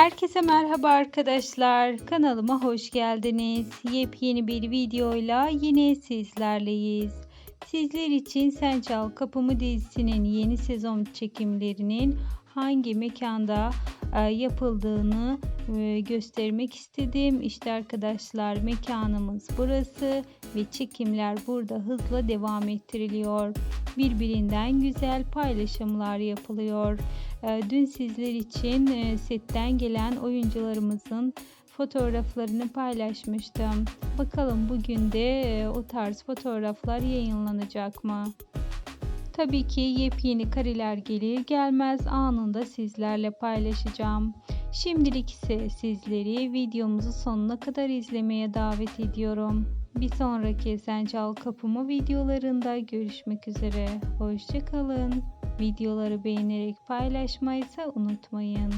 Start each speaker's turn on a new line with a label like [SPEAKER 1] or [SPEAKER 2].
[SPEAKER 1] Herkese merhaba arkadaşlar. Kanalıma hoş geldiniz. Yepyeni bir videoyla yine sizlerleyiz. Sizler için Sen Çal Kapımı dizisinin yeni sezon çekimlerinin hangi mekanda yapıldığını e, göstermek istedim. İşte arkadaşlar mekanımız burası ve çekimler burada hızla devam ettiriliyor. Birbirinden güzel paylaşımlar yapılıyor. E, Dün sizler için e, setten gelen oyuncularımızın fotoğraflarını paylaşmıştım. Bakalım bugün de e, o tarz fotoğraflar yayınlanacak mı? Tabii ki yepyeni kareler gelir gelmez anında sizlerle paylaşacağım. Şimdilik ise sizleri videomuzu sonuna kadar izlemeye davet ediyorum. Bir sonraki Sen Çal Kapımı videolarında görüşmek üzere. Hoşçakalın. Videoları beğenerek paylaşmayı ise unutmayın.